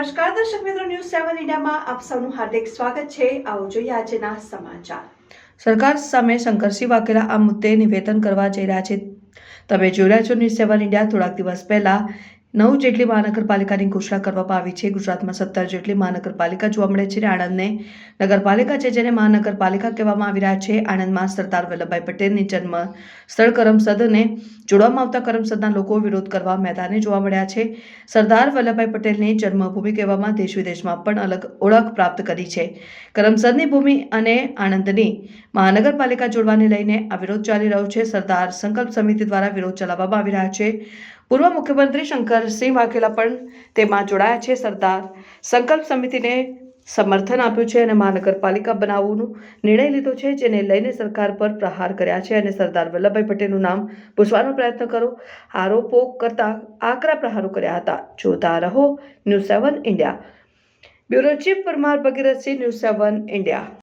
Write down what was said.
નમસ્કાર, દર્શક મિત્રો ન્યૂઝ સેવન ઇન્ડિયામાં આપ સૌનું હાર્દિક સ્વાગત છે. આવો જોઈએ આજના સમાચાર. સરકાર સામે શંકરસિંહ વાઘેલા આ મુદ્દે નિવેદન કરવા જઈ રહ્યા છે. તમે જોઈ રહ્યા છો ન્યૂઝ સેવન ઇન્ડિયા થોડાક દિવસ પહેલા નવ જેટલી મહાનગરપાલિકાની ઘોષણા કરવામાં આવી છે. ગુજરાતમાં સત્તર જેટલી મહાનગરપાલિકા જોવા મળે છે આણંદને નગરપાલિકા છે જેને મહાનગરપાલિકા કહેવામાં આવી રહ્યા છે. આણંદમાં સરદાર વલ્લભભાઈ પટેલની જન્મ સ્થળ કરમસદને જોડવામાં આવતા કરમસદના લોકો વિરોધ કરવા મેદાને જોવા મળ્યા છે. સરદાર વલ્લભભાઈ પટેલની જન્મભૂમિ કહેવામાં દેશ વિદેશમાં પણ અલગ ઓળખ પ્રાપ્ત કરી છે. કરમસદની ભૂમિ અને આણંદની મહાનગરપાલિકા જોડવાને લઈને આ વિરોધ ચાલી રહ્યો છે. સરદાર સંકલ્પ સમિતિ દ્વારા વિરોધ ચલાવવામાં આવી રહ્યા છે. પૂર્વ મુખ્યમંત્રી શંકરસિંહ વાઘેલા પણ તેમાં જોડાયા છે. સરદાર સંકલ્પ સમિતિને સમર્થન આપ્યું છે અને મહાનગરપાલિકા બનાવવાનો નિર્ણય લીધો છે, જેને લઈને સરકાર પર પ્રહાર કર્યા છે અને સરદાર વલ્લભભાઈ પટેલનું નામ પૂછવાનો પ્રયત્ન કરો. આરોપો કરતા આકરા પ્રહારો કર્યા હતા. જોતા રહો news seven India. Bureau chief Parmar Bhagirathsinh, news seven India.